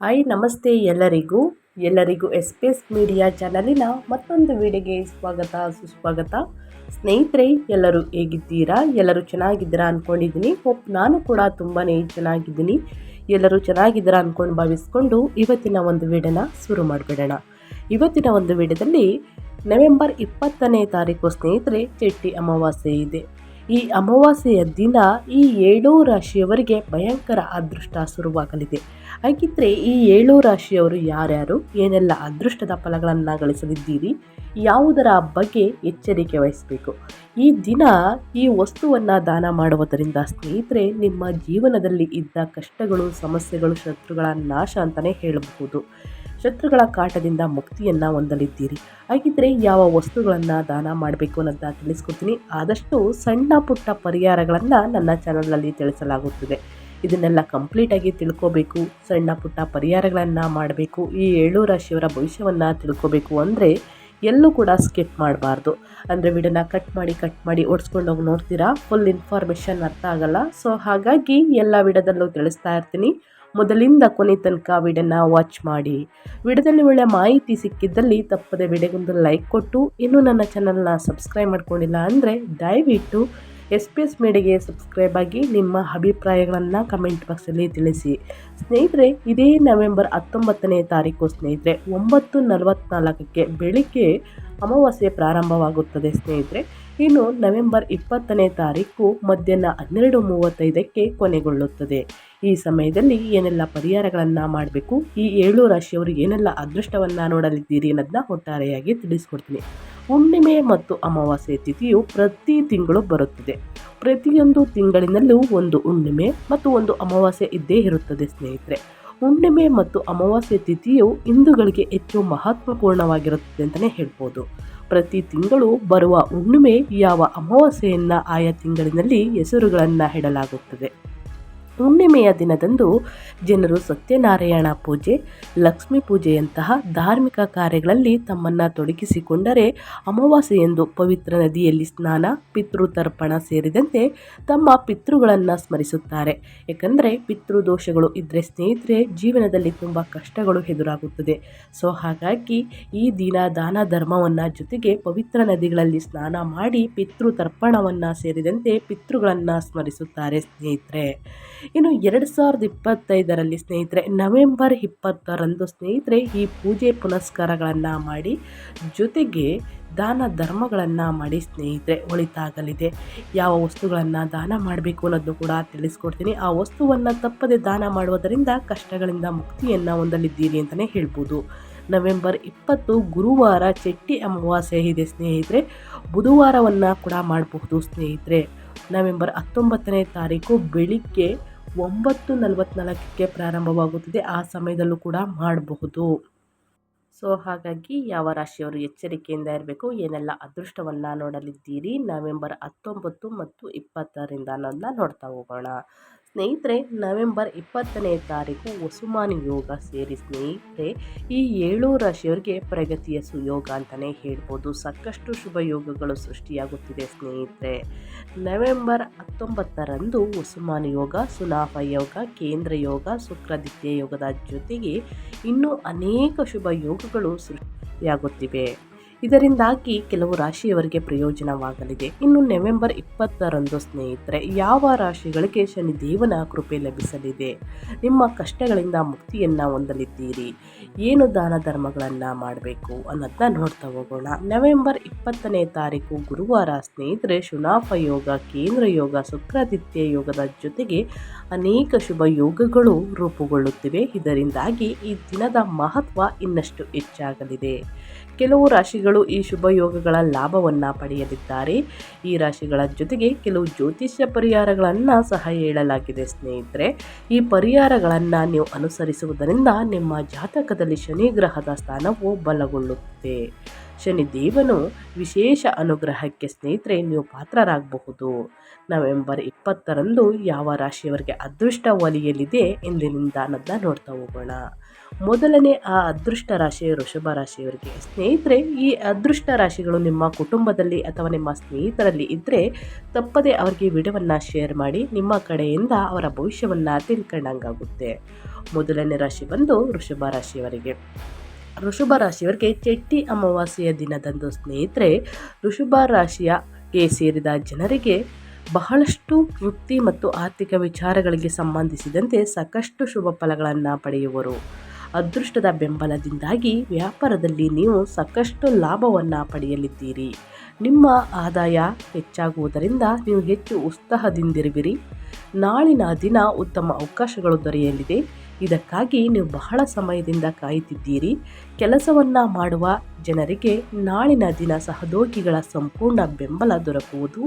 Hi ನಮಸ್ತೆ ಎಲ್ಲರಿಗೂ. ಎಲ್ಲರಿಗೂ ಎಸ್ ಪಿ ಎಸ್ ಮೀಡಿಯಾ ಚಾನಲಿನ ಮತ್ತೊಂದು ವಿಡಿಯೋಗೆ ಸ್ವಾಗತ, ಸುಸ್ವಾಗತ. ಸ್ನೇಹಿತರೆ, ಎಲ್ಲರೂ ಹೇಗಿದ್ದೀರಾ? ಎಲ್ಲರೂ ಚೆನ್ನಾಗಿದ್ದೀರಾ ಅಂದ್ಕೊಂಡಿದ್ದೀನಿ ಹೋಪ್ ನಾನು ಕೂಡ ತುಂಬಾ ಚೆನ್ನಾಗಿದ್ದೀನಿ. ಎಲ್ಲರೂ ಚೆನ್ನಾಗಿದ್ದೀರಾ ಅಂದ್ಕೊಂಡು ಭಾವಿಸ್ಕೊಂಡು ಇವತ್ತಿನ ಒಂದು ವಿಡಿಯೋನ ಶುರು ಮಾಡಿಬಿಡೋಣ. ಇವತ್ತಿನ ಒಂದು ವಿಡಿಯೋದಲ್ಲಿ ನವೆಂಬರ್ ಇಪ್ಪತ್ತನೇ ತಾರೀಕು ಸ್ನೇಹಿತರೆ ಚೆಟ್ಟಿ ಅಮಾವಾಸ್ಯೆ ಇದೆ. ಈ ಅಮಾವಾಸ್ಯೆಯ ದಿನ ಈ ಏಳೂ ರಾಶಿಯವರಿಗೆ ಭಯಂಕರ ಅದೃಷ್ಟ ಶುರುವಾಗಲಿದೆ. ಹಾಗಿದ್ರೆ ಈ ಏಳು ರಾಶಿಯವರು ಯಾರ್ಯಾರು? ಏನೆಲ್ಲ ಅದೃಷ್ಟದ ಫಲಗಳನ್ನು ಗಳಿಸಲಿದ್ದೀರಿ ಯಾವುದರ ಬಗ್ಗೆ ಎಚ್ಚರಿಕೆ ವಹಿಸಬೇಕು? ಈ ದಿನ ಈ ವಸ್ತುವನ್ನು ದಾನ ಮಾಡುವುದರಿಂದ ಸ್ನೇಹಿತರೆ, ನಿಮ್ಮ ಜೀವನದಲ್ಲಿ ಇದ್ದ ಕಷ್ಟಗಳು, ಸಮಸ್ಯೆಗಳು, ಶತ್ರುಗಳ ನಾಶ ಅಂತಲೇ ಹೇಳಬಹುದು. ಶತ್ರುಗಳ ಕಾಟದಿಂದ ಮುಕ್ತಿಯನ್ನು ಹೊಂದಲಿದ್ದೀರಿ. ಹಾಗಿದ್ದರೆ ಯಾವ ವಸ್ತುಗಳನ್ನು ದಾನ ಮಾಡಬೇಕು ಅನ್ನೋದನ್ನ ತಿಳಿಸ್ಕೊಡ್ತೀನಿ. ಆದಷ್ಟು ಸಣ್ಣ ಪುಟ್ಟ ಪರಿಹಾರಗಳನ್ನು ನನ್ನ ಚಾನಲ್ನಲ್ಲಿ ತಿಳಿಸಲಾಗುತ್ತದೆ. ಇದನ್ನೆಲ್ಲ ಕಂಪ್ಲೀಟಾಗಿ ತಿಳ್ಕೋಬೇಕು, ಸಣ್ಣ ಪುಟ್ಟ ಪರಿಹಾರಗಳನ್ನು ಮಾಡಬೇಕು, ಈ ಏಳು ರಾಶಿಯವರ ಭವಿಷ್ಯವನ್ನು ತಿಳ್ಕೋಬೇಕು ಅಂದರೆ ಎಲ್ಲೂ ಕೂಡ ಸ್ಕಿಪ್ ಮಾಡಬಾರ್ದು. ಅಂದರೆ ವಿಡಿಯೋನ ಕಟ್ ಮಾಡಿ ಕಟ್ ಮಾಡಿ ಓಡಿಸ್ಕೊಂಡು ಹೋಗಿ ನೋಡ್ತೀರಾ? ಫುಲ್ ಇನ್ಫಾರ್ಮೇಷನ್ ಅರ್ಥ ಆಗಲ್ಲ. ಸೊ ಹಾಗಾಗಿ ಎಲ್ಲ ವಿಡಿಯೋದಲ್ಲೂ ತಿಳಿಸ್ತಾ ಇರ್ತೀನಿ. ಮೊದಲಿಂದ ಕೊನೆ ತನಕ ವಿಡಿಯೋನ ವಾಚ್ ಮಾಡಿ. ವಿಡಿಯೋದಲ್ಲಿ ಒಳ್ಳೆ ಮಾಹಿತಿ ಸಿಕ್ಕಿದ್ದಲ್ಲಿ ತಪ್ಪದೆ ವಿಡಿಯೋಗೊಂದು ಲೈಕ್ ಕೊಟ್ಟು, ಇನ್ನೂ ನನ್ನ ಚಾನಲ್ನ ಸಬ್ಸ್ಕ್ರೈಬ್ ಮಾಡ್ಕೊಂಡಿಲ್ಲ ಅಂದರೆ ದಯವಿಟ್ಟು ಎಸ್ ಪಿ ಎಸ್ ಮೀಡಿಯಾಗೆ ಸಬ್ಸ್ಕ್ರೈಬ್ ಆಗಿ ನಿಮ್ಮ ಅಭಿಪ್ರಾಯಗಳನ್ನು ಕಮೆಂಟ್ ಬಾಕ್ಸಲ್ಲಿ ತಿಳಿಸಿ. ಸ್ನೇಹಿತರೆ, ಇದೇ ನವೆಂಬರ್ ಹತ್ತೊಂಬತ್ತನೇ ತಾರೀಕು ಸ್ನೇಹಿತರೆ, ಒಂಬತ್ತು ನಲವತ್ತ್ನಾಲ್ಕಕ್ಕೆ ಬೆಳಿಗ್ಗೆ ಅಮಾವಾಸ್ಯೆ ಪ್ರಾರಂಭವಾಗುತ್ತದೆ ಸ್ನೇಹಿತರೆ. ಇನ್ನು ನವೆಂಬರ್ ಇಪ್ಪತ್ತನೇ ತಾರೀಕು ಮಧ್ಯಾಹ್ನ ಹನ್ನೆರಡು ಮೂವತ್ತೈದಕ್ಕೆ ಕೊನೆಗೊಳ್ಳುತ್ತದೆ. ಈ ಸಮಯದಲ್ಲಿ ಏನೆಲ್ಲ ಪರಿಹಾರಗಳನ್ನು ಮಾಡಬೇಕು? ಈ ಏಳು ರಾಶಿಯವರು ಏನೆಲ್ಲ ಅದೃಷ್ಟವನ್ನು ನೋಡಲಿದ್ದೀರಿ ಅನ್ನೋದನ್ನ ಒಟ್ಟಾರೆಯಾಗಿ ತಿಳಿಸ್ಕೊಡ್ತೀನಿ. ಹುಣ್ಣಿಮೆ ಮತ್ತು ಅಮಾವಾಸ್ಯೆ ತಿಥಿಯು ಪ್ರತಿ ತಿಂಗಳು ಬರುತ್ತದೆ. ಪ್ರತಿಯೊಂದು ತಿಂಗಳಿನಲ್ಲೂ ಒಂದು ಹುಣ್ಣಿಮೆ ಮತ್ತು ಒಂದು ಅಮಾವಾಸ್ಯೆ ಇದ್ದೇ ಇರುತ್ತದೆ ಸ್ನೇಹಿತರೆ. ಹುಣ್ಣಿಮೆ ಮತ್ತು ಅಮಾವಾಸ್ಯೆ ತಿಥಿಯು ಹಿಂದೂಗಳಿಗೆ ಹೆಚ್ಚು ಮಹತ್ವಪೂರ್ಣವಾಗಿರುತ್ತದೆ ಅಂತಲೇ ಹೇಳ್ಬೋದು. ಪ್ರತಿ ತಿಂಗಳು ಬರುವ ಹುಣ್ಣಿಮೆ ಯಾವ ಅಮಾವಾಸ್ಯೆಯನ್ನು ಆಯಾ ತಿಂಗಳಿನಲ್ಲಿ ಹೆಸರುಗಳನ್ನು ಇಡಲಾಗುತ್ತದೆ. ಹುಣ್ಣಿಮೆಯ ದಿನದಂದು ಜನರು ಸತ್ಯನಾರಾಯಣ ಪೂಜೆ, ಲಕ್ಷ್ಮೀ ಪೂಜೆಯಂತಹ ಧಾರ್ಮಿಕ ಕಾರ್ಯಗಳಲ್ಲಿ ತಮ್ಮನ್ನು ತೊಡಗಿಸಿಕೊಂಡರೆ ಅಮಾವಾಸ್ಯೆಯೆಂದು ಪವಿತ್ರ ನದಿಯಲ್ಲಿ ಸ್ನಾನ, ಪಿತೃತರ್ಪಣ ಸೇರಿದಂತೆ ತಮ್ಮ ಪಿತೃಗಳನ್ನು ಸ್ಮರಿಸುತ್ತಾರೆ. ಏಕೆಂದರೆ ಪಿತೃದೋಷಗಳು ಇದ್ದರೆ ಸ್ನೇಹಿತರೆ ಜೀವನದಲ್ಲಿ ತುಂಬ ಕಷ್ಟಗಳು ಎದುರಾಗುತ್ತದೆ. ಸೊ, ಹಾಗಾಗಿ ಈ ದಿನ ದಾನ ಧರ್ಮವನ್ನು ಜೊತೆಗೆ ಪವಿತ್ರ ನದಿಗಳಲ್ಲಿ ಸ್ನಾನ ಮಾಡಿ ಪಿತೃತರ್ಪಣವನ್ನು ಸೇರಿದಂತೆ ಪಿತೃಗಳನ್ನು ಸ್ಮರಿಸುತ್ತಾರೆ ಸ್ನೇಹಿತರೆ. ಇನ್ನು ಎರಡು ಸಾವಿರದ ಇಪ್ಪತ್ತೈದರಲ್ಲಿ ಸ್ನೇಹಿತರೆ, ನವೆಂಬರ್ ಇಪ್ಪತ್ತರಂದು ಸ್ನೇಹಿತರೆ, ಈ ಪೂಜೆ ಪುನಸ್ಕಾರಗಳನ್ನು ಮಾಡಿ, ಜೊತೆಗೆ ದಾನ ಧರ್ಮಗಳನ್ನು ಮಾಡಿ ಸ್ನೇಹಿತರೆ, ಒಳಿತಾಗಲಿದೆ. ಯಾವ ವಸ್ತುಗಳನ್ನು ದಾನ ಮಾಡಬೇಕು ಅನ್ನೋದು ಕೂಡ ತಿಳಿಸ್ಕೊಡ್ತೀನಿ. ಆ ವಸ್ತುವನ್ನು ತಪ್ಪದೆ ದಾನ ಮಾಡುವುದರಿಂದ ಕಷ್ಟಗಳಿಂದ ಮುಕ್ತಿಯನ್ನು ಹೊಂದಲಿದ್ದೀರಿ ಅಂತಲೇ ಹೇಳ್ಬೋದು. ನವೆಂಬರ್ ಇಪ್ಪತ್ತು ಗುರುವಾರ ಚೆಟ್ಟಿ ಅಮಾವಾಸ್ಯೆ ಇದೆ ಸ್ನೇಹಿತರೆ. ಬುಧವಾರವನ್ನು ಕೂಡ ಮಾಡಬಹುದು ಸ್ನೇಹಿತರೆ. ನವೆಂಬರ್ ಹತ್ತೊಂಬತ್ತನೇ ತಾರೀಕು ಬೆಳಿಗ್ಗೆ ಒಂಬತ್ತು ನಲವತ್ತ್ನಾಲ್ಕಕ್ಕೆ ಪ್ರಾರಂಭವಾಗುತ್ತದೆ. ಆ ಸಮಯದಲ್ಲೂ ಕೂಡ ಮಾಡಬಹುದು. ಸೊ, ಹಾಗಾಗಿ ಯಾವ ರಾಶಿಯವರು ಎಚ್ಚರಿಕೆಯಿಂದ ಇರಬೇಕು, ಏನೆಲ್ಲ ಅದೃಷ್ಟವನ್ನು ನೋಡಲಿದ್ದೀರಿ, ನವೆಂಬರ್ ಹತ್ತೊಂಬತ್ತು ಮತ್ತು ಇಪ್ಪತ್ತರಿಂದ ಅನ್ನೋದನ್ನ ನೋಡ್ತಾ ಹೋಗೋಣ. ಸ್ನೇಹಿತರೆ, ನವೆಂಬರ್ ಇಪ್ಪತ್ತನೇ ತಾರೀಕು ವಸುಮಾನಿ ಯೋಗ ಸೇರಿ ಸ್ನೇಹಿತರೆ, ಈ ಏಳು ರಾಶಿಯವರಿಗೆ ಪ್ರಗತಿಯ ಸುಯೋಗ ಅಂತಲೇ ಹೇಳ್ಬೋದು. ಸಾಕಷ್ಟು ಶುಭ ಯೋಗಗಳು ಸೃಷ್ಟಿಯಾಗುತ್ತಿದೆ ಸ್ನೇಹಿತರೆ. ನವೆಂಬರ್ ಹತ್ತೊಂಬತ್ತರಂದು ವಸುಮಾನಿ ಯೋಗ ಸುಲಾಭ ಯೋಗ, ಕೇಂದ್ರ ಯೋಗ, ಶುಕ್ರಾದಿತ್ಯ ಯೋಗದ ಜೊತೆಗೆ ಇನ್ನೂ ಅನೇಕ ಶುಭ ಯೋಗಗಳು ಸೃಷ್ಟಿಯಾಗುತ್ತಿವೆ. ಇದರಿಂದಾಗಿ ಕೆಲವು ರಾಶಿಯವರಿಗೆ ಪ್ರಯೋಜನವಾಗಲಿದೆ. ಇನ್ನು ನವೆಂಬರ್ ಇಪ್ಪತ್ತರಂದು ಸ್ನೇಹಿತರೆ, ಯಾವ ರಾಶಿಗಳಿಗೆ ಶನಿ ದೇವನ ಕೃಪೆ ಲಭಿಸಲಿದೆ? ನಿಮ್ಮ ಕಷ್ಟಗಳಿಂದ ಮುಕ್ತಿಯನ್ನು ಹೊಂದಲಿದ್ದೀರಿ. ಏನು ದಾನ ಧರ್ಮಗಳನ್ನು ಮಾಡಬೇಕು ಅನ್ನೋದನ್ನ ನೋಡ್ತಾ ಹೋಗೋಣ. ನವೆಂಬರ್ ಇಪ್ಪತ್ತನೇ ತಾರೀಕು ಗುರುವಾರ ಸ್ನೇಹಿತರೆ ಶುನಾಫ ಯೋಗ, ಕೇಂದ್ರ ಯೋಗ, ಶುಕ್ರಾದಿತ್ಯ ಯೋಗದ ಜೊತೆಗೆ ಅನೇಕ ಶುಭ ಯೋಗಗಳು ರೂಪುಗೊಳ್ಳುತ್ತಿವೆ. ಇದರಿಂದಾಗಿ ಈ ದಿನದ ಮಹತ್ವ ಇನ್ನಷ್ಟು ಹೆಚ್ಚಾಗಲಿದೆ. ಕೆಲವು ರಾಶಿಗಳು ಈ ಶುಭ ಯೋಗಗಳ ಲಾಭವನ್ನು ಪಡೆಯಲಿದ್ದಾರೆ. ಈ ರಾಶಿಗಳ ಜೊತೆಗೆ ಕೆಲವು ಜ್ಯೋತಿಷ್ಯ ಪರಿಹಾರಗಳನ್ನು ಸಹ ಹೇಳಲಾಗಿದೆ ಸ್ನೇಹಿತರೆ. ಈ ಪರಿಹಾರಗಳನ್ನು ನೀವು ಅನುಸರಿಸುವುದರಿಂದ ನಿಮ್ಮ ಜಾತಕದಲ್ಲಿ ಶನಿ ಗ್ರಹದ ಸ್ಥಾನವು ಬಲಗೊಳ್ಳುತ್ತದೆ ಶನಿದೇವನು ವಿಶೇಷ ಅನುಗ್ರಹಕ್ಕೆ ಸ್ನೇಹಿತರೆ ನೀವು ಪಾತ್ರರಾಗಬಹುದು. ನವೆಂಬರ್ ಇಪ್ಪತ್ತರಂದು ಯಾವ ರಾಶಿಯವರಿಗೆ ಅದೃಷ್ಟ ಒಲಿಯಲಿದೆ ಎಂದಿನಿಂದ ನೋಡ್ತಾ ಹೋಗೋಣ. ಮೊದಲನೇ ಆ ಅದೃಷ್ಟ ರಾಶಿ ವೃಷಭ ರಾಶಿಯವರಿಗೆ ಸ್ನೇಹಿತರೆ, ಈ ಅದೃಷ್ಟ ರಾಶಿಗಳು ನಿಮ್ಮ ಕುಟುಂಬದಲ್ಲಿ ಅಥವಾ ನಿಮ್ಮ ಸ್ನೇಹಿತರಲ್ಲಿ ಇದ್ದರೆ ತಪ್ಪದೆ ಅವರಿಗೆ ವಿಡಿಯೋವನ್ನು ಶೇರ್ ಮಾಡಿ, ನಿಮ್ಮ ಕಡೆಯಿಂದ ಅವರ ಭವಿಷ್ಯವನ್ನು ತಿಳ್ಕೊಂಡಂಗಾಗುತ್ತೆ. ಮೊದಲನೇ ರಾಶಿ ಬಂದು ವೃಷಭ ರಾಶಿಯವರಿಗೆ. ಋಷಭ ರಾಶಿಯವರಿಗೆ ಚೆಟ್ಟಿ ಅಮಾವಾಸ್ಯೆಯ ದಿನದಂದು ಸ್ನೇಹಿತರೆ ಋಷಭ ರಾಶಿಯಗೆ ಸೇರಿದ ಜನರಿಗೆ ಬಹಳಷ್ಟು ವೃತ್ತಿ ಮತ್ತು ಆರ್ಥಿಕ ವಿಚಾರಗಳಿಗೆ ಸಂಬಂಧಿಸಿದಂತೆ ಸಾಕಷ್ಟು ಶುಭ ಫಲಗಳನ್ನು ಪಡೆಯುವರು. ಅದೃಷ್ಟದ ಬೆಂಬಲದಿಂದಾಗಿ ವ್ಯಾಪಾರದಲ್ಲಿ ನೀವು ಸಾಕಷ್ಟು ಲಾಭವನ್ನು ಪಡೆಯಲಿದ್ದೀರಿ. ನಿಮ್ಮ ಆದಾಯ ಹೆಚ್ಚಾಗುವುದರಿಂದ ನೀವು ಹೆಚ್ಚು ಉತ್ಸಾಹದಿಂದಿರುವಿರಿ. ನಾಳಿನ ದಿನ ಉತ್ತಮ ಅವಕಾಶಗಳು ದೊರೆಯಲಿದೆ. ಇದಕ್ಕಾಗಿ ನೀವು ಬಹಳ ಸಮಯದಿಂದ ಕಾಯುತ್ತಿದ್ದೀರಿ. ಕೆಲಸವನ್ನು ಮಾಡುವ ಜನರಿಗೆ ನಾಳಿನ ದಿನ ಸಹೋದ್ಯೋಗಿಗಳ ಸಂಪೂರ್ಣ ಬೆಂಬಲ ದೊರಕುವುದು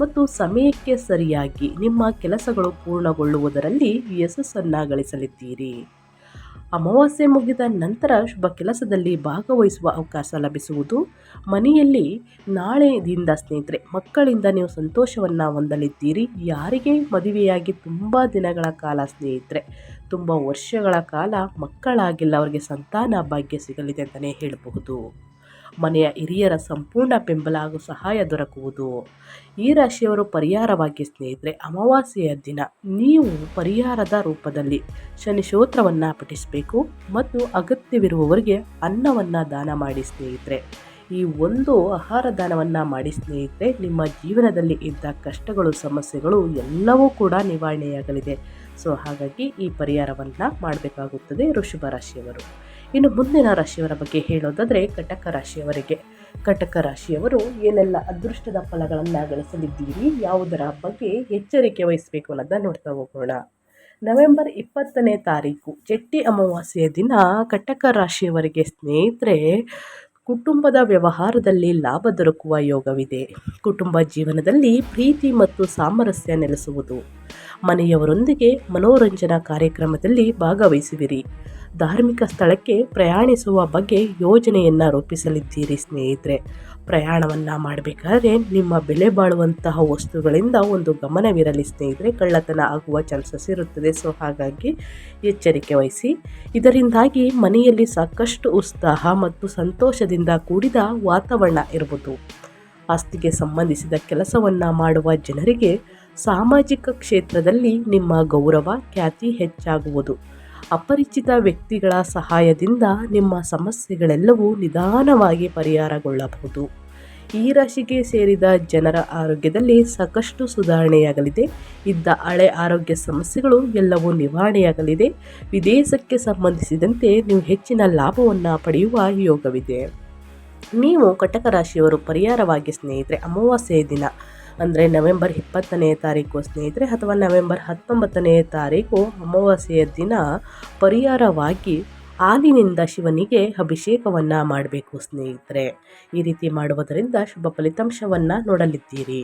ಮತ್ತು ಸಮಯಕ್ಕೆ ಸರಿಯಾಗಿ ನಿಮ್ಮ ಕೆಲಸಗಳು ಪೂರ್ಣಗೊಳ್ಳುವುದರಲ್ಲಿ ಯಶಸ್ಸನ್ನು ಗಳಿಸಲಿದ್ದೀರಿ. ಅಮಾವಾಸ್ಯೆ ಮುಗಿದ ನಂತರ ಶುಭ ಕೆಲಸದಲ್ಲಿ ಭಾಗವಹಿಸುವ ಅವಕಾಶ ಲಭಿಸುವುದು. ಮನೆಯಲ್ಲಿ ನಾಳೆದಿಂದ ಸ್ನೇಹಿತರೆ, ಮಕ್ಕಳಿಂದ ನೀವು ಸಂತೋಷವನ್ನು ಹೊಂದಲಿದ್ದೀರಿ. ಯಾರಿಗೆ ಮದುವೆಯಾಗಿ ತುಂಬ ದಿನಗಳ ಕಾಲ ಸ್ನೇಹಿತರೆ, ತುಂಬ ವರ್ಷಗಳ ಕಾಲ ಮಕ್ಕಳಾಗಿಲ್ಲ, ಅವರಿಗೆ ಸಂತಾನ ಭಾಗ್ಯ ಸಿಗಲಿದೆ ಅಂತಲೇ ಹೇಳಬಹುದು. ಮನೆಯ ಹಿರಿಯರ ಸಂಪೂರ್ಣ ಬೆಂಬಲ ಹಾಗೂ ಸಹಾಯ ದೊರಕುವುದು. ಈ ರಾಶಿಯವರು ಪರಿಹಾರವಾಗಿ ಸ್ನೇಹಿತರೆ, ಅಮಾವಾಸ್ಯೆಯ ದಿನ. ನೀವು ಪರಿಹಾರದ ರೂಪದಲ್ಲಿ ಶನಿ ಶೋತ್ರವನ್ನು ಪಠಿಸಬೇಕು ಮತ್ತು ಅಗತ್ಯವಿರುವವರಿಗೆ ಅನ್ನವನ್ನು ದಾನ ಮಾಡಿ ಸ್ನೇಹಿತರೆ. ಈ ಒಂದು ಆಹಾರ ದಾನವನ್ನು ಮಾಡಿ ಸ್ನೇಹಿತರೆ, ನಿಮ್ಮ ಜೀವನದಲ್ಲಿ ಇದ್ದ ಕಷ್ಟಗಳು, ಸಮಸ್ಯೆಗಳು ಎಲ್ಲವೂ ಕೂಡ ನಿವಾರಣೆಯಾಗಲಿದೆ. ಸೊ, ಹಾಗಾಗಿ ಈ ಪರಿಹಾರವನ್ನು ಮಾಡಬೇಕಾಗುತ್ತದೆ ಋಷಭ ರಾಶಿಯವರು. ಇನ್ನು ಮುಂದಿನ ರಾಶಿಯವರ ಬಗ್ಗೆ ಹೇಳೋದಾದರೆ ಕಟಕ ರಾಶಿಯವರಿಗೆ. ಕಟಕ ರಾಶಿಯವರು ಏನೆಲ್ಲ ಅದೃಷ್ಟದ ಫಲಗಳನ್ನು ಗಳಿಸಲಿದ್ದೀರಿ, ಯಾವುದರ ಬಗ್ಗೆ ಎಚ್ಚರಿಕೆ ವಹಿಸಬೇಕು ಅನ್ನೋದನ್ನ ನೋಡ್ತಾ ಹೋಗೋಣ. ನವೆಂಬರ್ ಇಪ್ಪತ್ತನೇ ತಾರೀಕು, ಚೆಟ್ಟಿ ಅಮಾವಾಸ್ಯೆಯ ದಿನ ಕಟಕ ರಾಶಿಯವರಿಗೆ ಸ್ನೇಹಿತರೆ, ಕುಟುಂಬದ ವ್ಯವಹಾರದಲ್ಲಿ ಲಾಭ ದೊರಕುವ ಯೋಗವಿದೆ. ಕುಟುಂಬ ಜೀವನದಲ್ಲಿ ಪ್ರೀತಿ ಮತ್ತು ಸಾಮರಸ್ಯ ನೆಲೆಸುವುದು. ಮನೆಯವರೊಂದಿಗೆ ಮನೋರಂಜನಾ ಕಾರ್ಯಕ್ರಮದಲ್ಲಿ ಭಾಗವಹಿಸುವಿರಿ. ಧಾರ್ಮಿಕ ಸ್ಥಳಕ್ಕೆ ಪ್ರಯಾಣಿಸುವ ಬಗ್ಗೆ ಯೋಜನೆಯನ್ನು ರೂಪಿಸಲಿದ್ದೀರಿ ಸ್ನೇಹಿತರೆ. ಪ್ರಯಾಣವನ್ನು ಮಾಡಬೇಕಾದ್ರೆ ನಿಮ್ಮ ಬೆಲೆ ಬಾಳುವಂತಹ ವಸ್ತುಗಳಿಂದ ಒಂದು ಗಮನವಿರಲಿ ಸ್ನೇಹಿತರೆ. ಕಳ್ಳತನ ಆಗುವ ಚಾನ್ಸಸ್ ಇರುತ್ತದೆ. ಸೊ, ಹಾಗಾಗಿ ಎಚ್ಚರಿಕೆ ವಹಿಸಿ. ಇದರಿಂದಾಗಿ ಮನೆಯಲ್ಲಿ ಸಾಕಷ್ಟು ಉತ್ಸಾಹ ಮತ್ತು ಸಂತೋಷದಿಂದ ಕೂಡಿದ ವಾತಾವರಣ ಇರಬಹುದು. ಆಸ್ತಿಗೆ ಸಂಬಂಧಿಸಿದ ಕೆಲಸವನ್ನು ಮಾಡುವ ಜನರಿಗೆ ಸಾಮಾಜಿಕ ಕ್ಷೇತ್ರದಲ್ಲಿ ನಿಮ್ಮ ಗೌರವ, ಖ್ಯಾತಿ ಹೆಚ್ಚಾಗುವುದು. ಅಪರಿಚಿತ ವ್ಯಕ್ತಿಗಳ ಸಹಾಯದಿಂದ ನಿಮ್ಮ ಸಮಸ್ಯೆಗಳೆಲ್ಲವೂ ನಿಧಾನವಾಗಿ ಪರಿಹಾರಗೊಳ್ಳಬಹುದು. ಈ ರಾಶಿಗೆ ಸೇರಿದ ಜನರ ಆರೋಗ್ಯದಲ್ಲಿ ಸಾಕಷ್ಟು ಸುಧಾರಣೆಯಾಗಲಿದೆ. ಇದ್ದ ಹಳೆ ಆರೋಗ್ಯ ಸಮಸ್ಯೆಗಳು ಎಲ್ಲವೂ ನಿವಾರಣೆಯಾಗಲಿದೆ. ವಿದೇಶಕ್ಕೆ ಸಂಬಂಧಿಸಿದಂತೆ ನೀವು ಹೆಚ್ಚಿನ ಲಾಭವನ್ನು ಪಡೆಯುವ ಯೋಗವಿದೆ. ನೀವು ಕಟಕ ರಾಶಿಯವರು ಪರಿಹಾರವಾಗಿ ಸ್ನೇಹಿತರೆ, ಅಮಾವಾಸ್ಯೆಯ ದಿನ. ಅಂದರೆ ನವೆಂಬರ್ ಇಪ್ಪತ್ತನೇ ತಾರೀಕು ಸ್ನೇಹಿತರೆ, ಅಥವಾ ನವೆಂಬರ್ ಹತ್ತೊಂಬತ್ತನೇ ತಾರೀಕು ಅಮಾವಾಸ್ಯೆಯ ದಿನ ಪರಿಹಾರವಾಗಿ ಹಾಲಿನಿಂದ ಶಿವನಿಗೆ ಅಭಿಷೇಕವನ್ನು ಮಾಡಬೇಕು ಸ್ನೇಹಿತರೆ. ಈ ರೀತಿ ಮಾಡುವುದರಿಂದ ಶುಭ ಫಲಿತಾಂಶವನ್ನು ನೋಡಲಿದ್ದೀರಿ.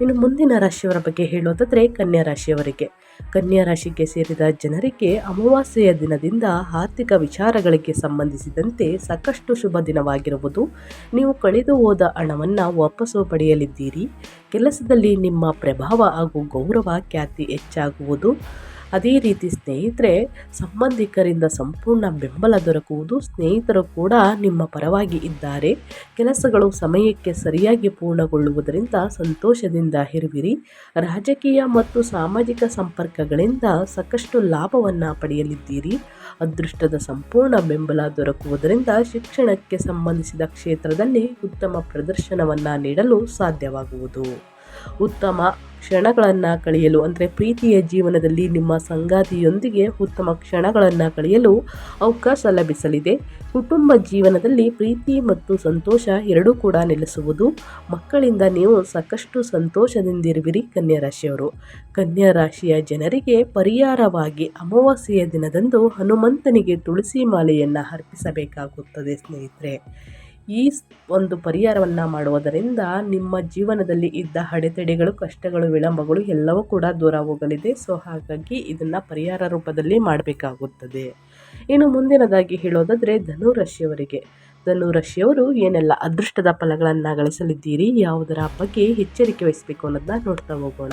ಇನ್ನು ಮುಂದಿನ ರಾಶಿಯವರ ಬಗ್ಗೆ ಹೇಳೋದಾದರೆ ಕನ್ಯಾ ರಾಶಿಯವರಿಗೆ. ಕನ್ಯಾ ರಾಶಿಗೆ ಸೇರಿದ ಜನರಿಗೆ ಅಮಾವಾಸ್ಯೆಯ ದಿನದಿಂದ ಆರ್ಥಿಕ ವಿಚಾರಗಳಿಗೆ ಸಂಬಂಧಿಸಿದಂತೆ ಸಾಕಷ್ಟು ಶುಭ ದಿನವಾಗಿರುವುದು. ನೀವು ಕಳೆದು ಹೋದ ಹಣವನ್ನು ವಾಪಸ್ಸು ಪಡೆಯಲಿದ್ದೀರಿ. ಕೆಲಸದಲ್ಲಿ ನಿಮ್ಮ ಪ್ರಭಾವ ಹಾಗೂ ಗೌರವ ಖ್ಯಾತಿ ಹೆಚ್ಚಾಗುವುದು. ಅದೇ ರೀತಿ ಸ್ನೇಹಿತರೆ, ಸಂಬಂಧಿಕರಿಂದ ಸಂಪೂರ್ಣ ಬೆಂಬಲ ದೊರಕುವುದು ಸ್ನೇಹಿತರು ಕೂಡ ನಿಮ್ಮ ಪರವಾಗಿ ಇದ್ದಾರೆ. ಕೆಲಸಗಳು ಸಮಯಕ್ಕೆ ಸರಿಯಾಗಿ ಪೂರ್ಣಗೊಳ್ಳುವುದರಿಂದ ಸಂತೋಷದಿಂದ ಇರುವಿರಿ. ರಾಜಕೀಯ ಮತ್ತು ಸಾಮಾಜಿಕ ಸಂಪರ್ಕಗಳಿಂದ ಸಾಕಷ್ಟು ಲಾಭವನ್ನು ಪಡೆಯಲಿದ್ದೀರಿ. ಅದೃಷ್ಟದ ಸಂಪೂರ್ಣ ಬೆಂಬಲ ದೊರಕುವುದರಿಂದ ಶಿಕ್ಷಣಕ್ಕೆ ಸಂಬಂಧಿಸಿದ ಕ್ಷೇತ್ರದಲ್ಲಿ ಉತ್ತಮ ಪ್ರದರ್ಶನವನ್ನು ನೀಡಲು ಸಾಧ್ಯವಾಗುವುದು. ಉತ್ತಮ ಕ್ಷಣಗಳನ್ನು ಕಳೆಯಲು, ಅಂದರೆ ಪ್ರೀತಿಯ ಜೀವನದಲ್ಲಿ ನಿಮ್ಮ ಸಂಗಾತಿಯೊಂದಿಗೆ ಉತ್ತಮ ಕ್ಷಣಗಳನ್ನು ಕಳೆಯಲು ಅವಕಾಶ ಲಭಿಸಲಿದೆ. ಕುಟುಂಬ ಜೀವನದಲ್ಲಿ ಪ್ರೀತಿ ಮತ್ತು ಸಂತೋಷ ಎರಡೂ ಕೂಡ ನೆಲೆಸುವುದು. ಮಕ್ಕಳಿಂದ ನೀವು ಸಾಕಷ್ಟು ಸಂತೋಷದಿಂದಿರುವಿರಿ ಕನ್ಯಾ ರಾಶಿಯವರು. ಕನ್ಯಾ ರಾಶಿಯ ಜನರಿಗೆ ಪರಿಹಾರವಾಗಿ ಅಮಾವಾಸ್ಯೆಯ ದಿನದಂದು ಹನುಮಂತನಿಗೆ ತುಳಸಿ ಮಾಲೆಯನ್ನು ಅರ್ಪಿಸಬೇಕಾಗುತ್ತದೆ ಸ್ನೇಹಿತರೆ. ಈ ಒಂದು ಪರಿಹಾರವನ್ನು ಮಾಡುವುದರಿಂದ ನಿಮ್ಮ ಜೀವನದಲ್ಲಿ ಇದ್ದ ಅಡೆತಡೆಗಳು, ಕಷ್ಟಗಳು, ವಿಳಂಬಗಳು ಎಲ್ಲವೂ ಕೂಡ ದೂರ ಹೋಗಲಿದೆ. ಸೊ, ಹಾಗಾಗಿ ಇದನ್ನು ಪರಿಹಾರ ರೂಪದಲ್ಲಿ ಮಾಡಬೇಕಾಗುತ್ತದೆ. ಇನ್ನು ಮುಂದಿನದಾಗಿ ಹೇಳೋದಾದರೆ ಧನುರಾಶಿಯವರಿಗೆ. ಧನುರಾಶಿಯವರು ಏನೆಲ್ಲ ಅದೃಷ್ಟದ ಫಲಗಳನ್ನು ಗಳಿಸಲಿದ್ದೀರಿ, ಯಾವುದರ ಬಗ್ಗೆ ಎಚ್ಚರಿಕೆ ವಹಿಸಬೇಕು ಅನ್ನೋದನ್ನ ನೋಡ್ತಾ ಹೋಗೋಣ.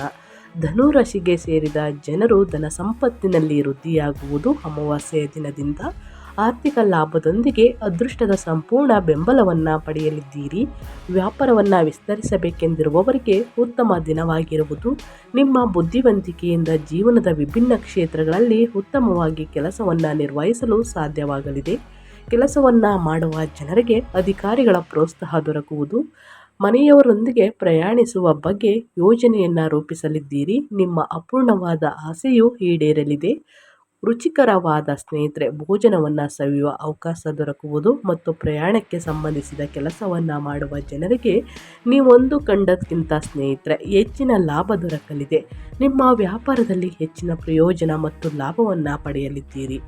ಧನುರಾಶಿಗೆ ಸೇರಿದ ಜನರು ಧನ ಸಂಪತ್ತಿನಲ್ಲಿ ವೃದ್ಧಿಯಾಗುವುದು ಅಮಾವಾಸ್ಯೆಯ ದಿನದಿಂದ ಆರ್ಥಿಕ ಲಾಭದೊಂದಿಗೆ ಅದೃಷ್ಟದ ಸಂಪೂರ್ಣ ಬೆಂಬಲವನ್ನು ಪಡೆಯಲಿದ್ದೀರಿ. ವ್ಯಾಪಾರವನ್ನು ವಿಸ್ತರಿಸಬೇಕೆಂದಿರುವವರಿಗೆ ಉತ್ತಮ ದಿನವಾಗಿರುವುದು. ನಿಮ್ಮ ಬುದ್ಧಿವಂತಿಕೆಯಿಂದ ಜೀವನದ ವಿಭಿನ್ನ ಕ್ಷೇತ್ರಗಳಲ್ಲಿ ಉತ್ತಮವಾಗಿ ಕೆಲಸವನ್ನು ನಿರ್ವಹಿಸಲು ಸಾಧ್ಯವಾಗಲಿದೆ. ಕೆಲಸವನ್ನು ಮಾಡುವ ಜನರಿಗೆ ಅಧಿಕಾರಿಗಳ ಪ್ರೋತ್ಸಾಹ ದೊರಕುವುದು. ಮನೆಯವರೊಂದಿಗೆ ಪ್ರಯಾಣಿಸುವ ಬಗ್ಗೆ ಯೋಜನೆಯನ್ನು ರೂಪಿಸಲಿದ್ದೀರಿ. ನಿಮ್ಮ ಅಪೂರ್ಣವಾದ ಆಸೆಯು ಈಡೇರಲಿದೆ. ರುಚಿಕರವಾದ ಸ್ನೇಹಿತರೆ, ಭೋಜನವನ್ನು ಸವಿಯುವ ಅವಕಾಶ ದೊರಕುವುದು ಮತ್ತು ಪ್ರಯಾಣಕ್ಕೆ ಸಂಬಂಧಿಸಿದ ಕೆಲಸವನ್ನು ಮಾಡುವ ಜನರಿಗೆ ನೀವೊಂದು ಕಂಡಕ್ಕಿಂತ ಸ್ನೇಹಿತರೆ, ಹೆಚ್ಚಿನ ಲಾಭ ದೊರಕಲಿದೆ. ನಿಮ್ಮ ವ್ಯಾಪಾರದಲ್ಲಿ ಹೆಚ್ಚಿನ ಪ್ರಯೋಜನ ಮತ್ತು ಲಾಭವನ್ನು ಪಡೆಯಲಿದ್ದೀರಿ.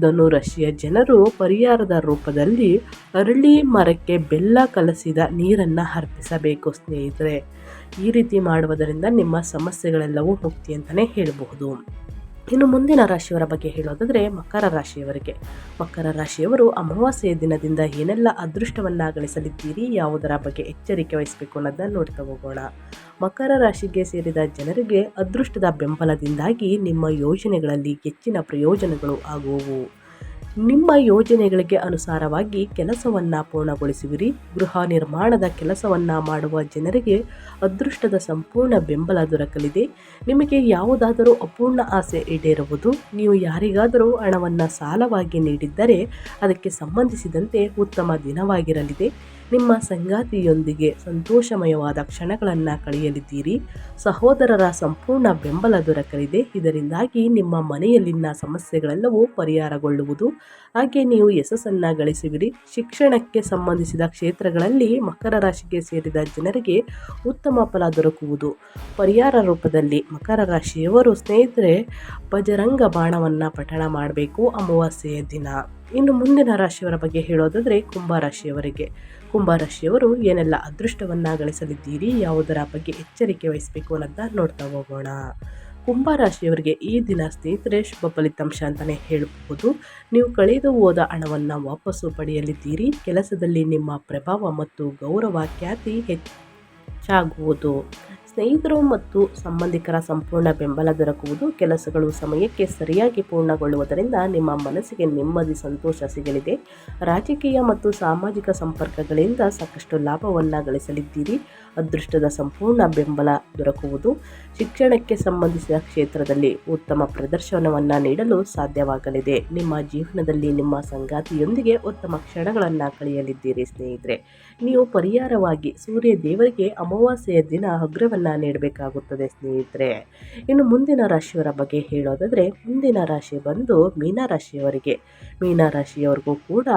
ಧನುರಾಶಿಯ ಜನರು ಪರಿಹಾರದ ರೂಪದಲ್ಲಿ ಅರಳಿ ಮರಕ್ಕೆ ಬೆಲ್ಲ ಕಲಸಿದ ನೀರನ್ನು ಅರ್ಪಿಸಬೇಕು ಸ್ನೇಹಿತರೆ. ಈ ರೀತಿ ಮಾಡುವುದರಿಂದ ನಿಮ್ಮ ಸಮಸ್ಯೆಗಳೆಲ್ಲವೂ ಮುಕ್ತಿ ಅಂತಲೇ ಹೇಳಬಹುದು. ಇನ್ನು ಮುಂದಿನ ರಾಶಿಯವರ ಬಗ್ಗೆ ಹೇಳೋದಾದರೆ ಮಕರ ರಾಶಿಯವರಿಗೆ. ಮಕರ ರಾಶಿಯವರು ಅಮಾವಾಸ್ಯೆಯ ದಿನದಿಂದ ಏನೆಲ್ಲ ಅದೃಷ್ಟವನ್ನು ಗಳಿಸಲಿದ್ದೀರಿ, ಯಾವುದರ ಬಗ್ಗೆ ಎಚ್ಚರಿಕೆ ವಹಿಸಬೇಕು ಅನ್ನೋದನ್ನು ನೋಡ್ತಾ ಹೋಗೋಣ. ಮಕರ ರಾಶಿಗೆ ಸೇರಿದ ಜನರಿಗೆ ಅದೃಷ್ಟದ ಬೆಂಬಲದಿಂದಾಗಿ ನಿಮ್ಮ ಯೋಜನೆಗಳಲ್ಲಿ ಹೆಚ್ಚಿನ ಪ್ರಯೋಜನಗಳು ಆಗುವವು. ನಿಮ್ಮ ಯೋಜನೆಗಳಿಗೆ ಅನುಸಾರವಾಗಿ ಕೆಲಸವನ್ನು ಪೂರ್ಣಗೊಳಿಸುವಿರಿ. ಗೃಹ ನಿರ್ಮಾಣದ ಕೆಲಸವನ್ನು ಮಾಡುವ ಜನರಿಗೆ ಅದೃಷ್ಟದ ಸಂಪೂರ್ಣ ಬೆಂಬಲ ದೊರಕಲಿದೆ. ನಿಮಗೆ ಯಾವುದಾದರೂ ಅಪೂರ್ಣ ಆಸೆ ಈಡೇರುವುದು, ನೀವು ಯಾರಿಗಾದರೂ ಹಣವನ್ನು ಸಾಲವಾಗಿ ನೀಡಿದ್ದರೆ ಅದಕ್ಕೆ ಸಂಬಂಧಿಸಿದಂತೆ ಉತ್ತಮ ದಿನವಾಗಿರಲಿದೆ. ನಿಮ್ಮ ಸಂಗಾತಿಯೊಂದಿಗೆ ಸಂತೋಷಮಯವಾದ ಕ್ಷಣಗಳನ್ನು ಕಳೆಯಲಿದ್ದೀರಿ. ಸಹೋದರರ ಸಂಪೂರ್ಣ ಬೆಂಬಲ ದೊರಕಲಿದೆ. ಇದರಿಂದಾಗಿ ನಿಮ್ಮ ಮನೆಯಲ್ಲಿನ ಸಮಸ್ಯೆಗಳೆಲ್ಲವೂ ಪರಿಹಾರಗೊಳ್ಳುವುದು. ಹಾಗೆ ನೀವು ಯಶಸ್ಸನ್ನು ಗಳಿಸುವಿರಿ ಶಿಕ್ಷಣಕ್ಕೆ ಸಂಬಂಧಿಸಿದ ಕ್ಷೇತ್ರಗಳಲ್ಲಿ ಮಕರ ರಾಶಿಗೆ ಸೇರಿದ ಜನರಿಗೆ ಉತ್ತಮ ಫಲ ದೊರಕುವುದು. ಪರಿಹಾರ ರೂಪದಲ್ಲಿ ಮಕರ ರಾಶಿಯವರು ಸ್ನೇಹಿತರೆ ಬಜರಂಗ ಬಾಣವನ್ನು ಪಠಣ ಮಾಡಬೇಕು ಅಮಾವಾಸ್ಯೆಯ ದಿನ. ಇನ್ನು ಮುಂದಿನ ರಾಶಿಯವರ ಬಗ್ಗೆ ಹೇಳೋದಾದರೆ ಕುಂಭರಾಶಿಯವರಿಗೆ ಕುಂಭರಾಶಿಯವರು ಏನೆಲ್ಲ ಅದೃಷ್ಟವನ್ನು ಗಳಿಸಲಿದ್ದೀರಿ ಯಾವುದರ ಬಗ್ಗೆ ಎಚ್ಚರಿಕೆ ವಹಿಸಬೇಕು ಅನ್ನೋದನ್ನ ನೋಡ್ತಾ ಹೋಗೋಣ. ಕುಂಭರಾಶಿಯವರಿಗೆ ಈ ದಿನ ಸ್ನೇಹಿತರೆ, ಶುಭ ಫಲಿತಾಂಶ ಅಂತಲೇ ಹೇಳಬಹುದು. ನೀವು ಕಳೆದು ಹೋದ ಹಣವನ್ನು ವಾಪಸ್ಸು ಪಡೆಯಲಿದ್ದೀರಿ. ಕೆಲಸದಲ್ಲಿ ನಿಮ್ಮ ಪ್ರಭಾವ ಮತ್ತು ಗೌರವ ಖ್ಯಾತಿ ಹೆಚ್ಚಾಗುವುದು. ಸ್ನೇಹಿತರು ಮತ್ತು ಸಂಬಂಧಿಕರ ಸಂಪೂರ್ಣ ಬೆಂಬಲ ದೊರಕುವುದು ಕೆಲಸಗಳು ಸಮಯಕ್ಕೆ ಸರಿಯಾಗಿ ಪೂರ್ಣಗೊಳ್ಳುವುದರಿಂದ ನಿಮ್ಮ ಮನಸ್ಸಿಗೆ ನೆಮ್ಮದಿ, ಸಂತೋಷ ಸಿಗಲಿದೆ. ರಾಜಕೀಯ ಮತ್ತು ಸಾಮಾಜಿಕ ಸಂಪರ್ಕಗಳಿಂದ ಸಾಕಷ್ಟು ಲಾಭವನ್ನು ಗಳಿಸಲಿದ್ದೀರಿ. ಅದೃಷ್ಟದ ಸಂಪೂರ್ಣ ಬೆಂಬಲ ದೊರಕುವುದು ಶಿಕ್ಷಣಕ್ಕೆ ಸಂಬಂಧಿಸಿದ ಕ್ಷೇತ್ರದಲ್ಲಿ ಉತ್ತಮ ಪ್ರದರ್ಶನವನ್ನು ನೀಡಲು ಸಾಧ್ಯವಾಗಲಿದೆ. ನಿಮ್ಮ ಜೀವನದಲ್ಲಿ ನಿಮ್ಮ ಸಂಗಾತಿಯೊಂದಿಗೆ ಉತ್ತಮ ಕ್ಷಣಗಳನ್ನು ಕಳೆಯಲಿದ್ದೀರಿ ಸ್ನೇಹಿತರೆ. ನೀವು ಪರಿಹಾರವಾಗಿ ಸೂರ್ಯ ದೇವರಿಗೆ ಅಮಾವಾಸ್ಯೆಯ ದಿನ ಅಗ್ರವನ್ನು ನೀಡಬೇಕಾಗುತ್ತದೆ, ಸ್ನೇಹಿತರೆ. ಇನ್ನು ಮುಂದಿನ ರಾಶಿಯವರ ಬಗ್ಗೆ ಹೇಳೋದಾದರೆ, ಮುಂದಿನ ರಾಶಿ ಬಂದು ಮೀನರಾಶಿಯವರಿಗೆ ಮೀನರಾಶಿಯವರಿಗೂ ಕೂಡ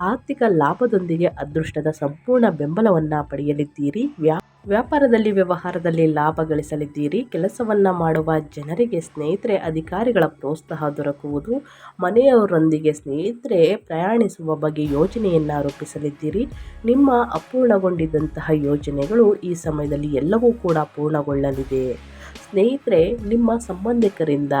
ಆರ್ಥಿಕ ಲಾಭದೊಂದಿಗೆ ಅದೃಷ್ಟದ ಸಂಪೂರ್ಣ ಬೆಂಬಲವನ್ನು ಪಡೆಯಲಿದ್ದೀರಿ. ವ್ಯಾ ವ್ಯಾಪಾರದಲ್ಲಿ ವ್ಯವಹಾರದಲ್ಲಿ ಲಾಭ ಗಳಿಸಲಿದ್ದೀರಿ. ಕೆಲಸವನ್ನು ಮಾಡುವ ಜನರಿಗೆ ಸ್ನೇಹಿತರೆ, ಅಧಿಕಾರಿಗಳ ಪ್ರೋತ್ಸಾಹ ದೊರಕುವುದು ಮನೆಯವರೊಂದಿಗೆ ಸ್ನೇಹಿತರೆ ಪ್ರಯಾಣಿಸುವ ಬಗ್ಗೆ ಯೋಜನೆಯನ್ನು ರೂಪಿಸಲಿದ್ದೀರಿ. ನಿಮ್ಮ ಅಪೂರ್ಣಗೊಂಡಿದ್ದಂತಹ ಯೋಜನೆಗಳು ಈ ಸಮಯದಲ್ಲಿ ಎಲ್ಲವೂ ಕೂಡ ಪೂರ್ಣಗೊಳ್ಳಲಿದೆ. ಸ್ನೇಹಿತರೆ, ನಿಮ್ಮ ಸಂಬಂಧಿಕರಿಂದ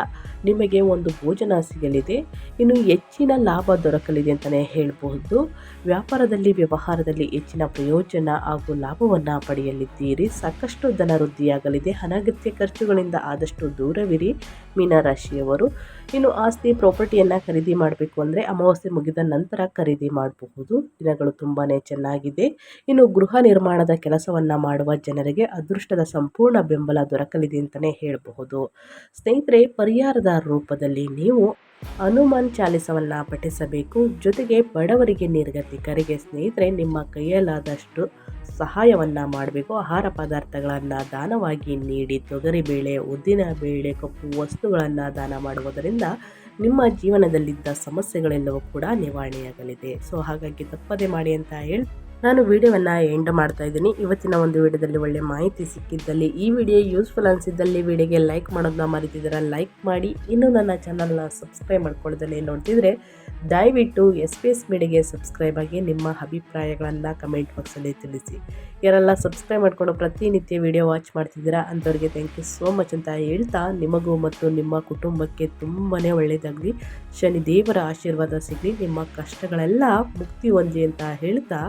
ನಿಮಗೆ ಒಂದು ಭೋಜನ ಸಿಗಲಿದೆ. ಇನ್ನು ಹೆಚ್ಚಿನ ಲಾಭ ದೊರಕಲಿದೆ ಅಂತಲೇ ಹೇಳ್ಬೋದು ವ್ಯಾಪಾರದಲ್ಲಿ, ವ್ಯವಹಾರದಲ್ಲಿ ಹೆಚ್ಚಿನ ಪ್ರಯೋಜನ ಹಾಗೂ ಲಾಭವನ್ನು ಪಡೆಯಲಿದ್ದೀರಿ. ಸಾಕಷ್ಟು ಧನ ವೃದ್ಧಿಯಾಗಲಿದೆ. ಅನಗತ್ಯ ಖರ್ಚುಗಳಿಂದ ಆದಷ್ಟು ದೂರವಿರಿ. ಮೀನರಾಶಿಯವರು, ಇನ್ನು ಆಸ್ತಿ, ಪ್ರಾಪರ್ಟಿಯನ್ನು ಖರೀದಿ ಮಾಡಬೇಕು ಅಂದರೆ ಅಮಾವಾಸ್ಯೆ ಮುಗಿದ ನಂತರ ಖರೀದಿ ಮಾಡಬಹುದು. ದಿನಗಳು ತುಂಬಾ ಚೆನ್ನಾಗಿದೆ. ಇನ್ನು ಗೃಹ ನಿರ್ಮಾಣದ ಕೆಲಸವನ್ನು ಮಾಡುವ ಜನರಿಗೆ ಅದೃಷ್ಟದ ಸಂಪೂರ್ಣ ಬೆಂಬಲ ದೊರಕಲಿದೆ ಅಂತಲೇ ಹೇಳಬಹುದು. ಸ್ನೇಹಿತರೆ, ಪರಿಹಾರದ ರೂಪದಲ್ಲಿ ನೀವು ಹನುಮಾನ್ ಚಾಲಿಸವನ್ನು ಪಠಿಸಬೇಕು. ಜೊತೆಗೆ ಬಡವರಿಗೆ ನಿರ್ಗತಿಕರಿಗೆ ಸ್ನೇಹಿತರೆ, ನಿಮ್ಮ ಕೈಯಲ್ಲಾದಷ್ಟು ಸಹಾಯವನ್ನು ಮಾಡಬೇಕು. ಆಹಾರ ಪದಾರ್ಥಗಳನ್ನು ದಾನವಾಗಿ ನೀಡಿ ತೊಗರಿಬೇಳೆ ಉದ್ದಿನ ಬೇಳೆ, ಕಪ್ಪು ವಸ್ತುಗಳನ್ನು ದಾನ ಮಾಡುವುದರಿಂದ ನಿಮ್ಮ ಜೀವನದಲ್ಲಿದ್ದ ಸಮಸ್ಯೆಗಳೆಲ್ಲವೂ ಕೂಡ ನಿವಾರಣೆಯಾಗಲಿದೆ. ಸೊ ಹಾಗಾಗಿ ತಪ್ಪದೆ ಮಾಡಿ ಅಂತ ಹೇಳಿ ನಾನು ವಿಡಿಯೋವನ್ನು ಎಂಡ್ ಮಾಡ್ತಾ ಇದ್ದೀನಿ. ಇವತ್ತಿನ ಒಂದು ವಿಡಿಯೋದಲ್ಲಿ ಒಳ್ಳೆ ಮಾಹಿತಿ ಸಿಕ್ಕಿದ್ದಲ್ಲಿ ಈ ವಿಡಿಯೋ ಯೂಸ್ಫುಲ್ ಅನಿಸಿದ್ದಲ್ಲಿ ವಿಡಿಯೋಗೆ ಲೈಕ್ ಮಾಡೋದನ್ನ ಮರಿತಿದ್ದೀರಾ ಲೈಕ್ ಮಾಡಿ. ಇನ್ನೂ ನನ್ನ ಚಾನಲ್ನ ಸಬ್ಸ್ಕ್ರೈಬ್ ಮಾಡ್ಕೊಳ್ಳೋದಲ್ಲಿ ನೋಡ್ತಿದ್ರೆ ದಯವಿಟ್ಟು ಎಸ್ ಪಿ ಎಸ್ ಮೀಡಿಯಾಗೆ ಸಬ್ಸ್ಕ್ರೈಬ್ ಆಗಿ ನಿಮ್ಮ ಅಭಿಪ್ರಾಯಗಳನ್ನು ಕಮೆಂಟ್ ಬಾಕ್ಸಲ್ಲಿ ತಿಳಿಸಿ. ಯಾರೆಲ್ಲ ಸಬ್ಸ್ಕ್ರೈಬ್ ಮಾಡಿಕೊಂಡು ಪ್ರತಿನಿತ್ಯ ವಿಡಿಯೋ ವಾಚ್ ಮಾಡ್ತಿದ್ದೀರಾ ಅಂಥವ್ರಿಗೆ ಥ್ಯಾಂಕ್ ಯು ಸೋ ಮಚ್ ಅಂತ ಹೇಳ್ತಾ ನಿಮಗೂ ಮತ್ತು ನಿಮ್ಮ ಕುಟುಂಬಕ್ಕೆ ತುಂಬಾ ಒಳ್ಳೆಯದಾಗಲಿ. ಶನಿ ದೇವರ ಆಶೀರ್ವಾದ ಸಿಗಲಿ, ನಿಮ್ಮ ಕಷ್ಟಗಳೆಲ್ಲ ಮುಕ್ತಿ ಹೊಂದಿ ಅಂತ ಹೇಳ್ತಾ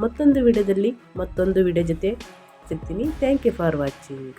ಮತ್ತೊಂದು ವಿಡಿಯೋದಲ್ಲಿ ಮತ್ತೊಂದು ವಿಡಿಯೋ ಜೊತೆ ಸಿಗ್ತೀನಿ. Thank you for watching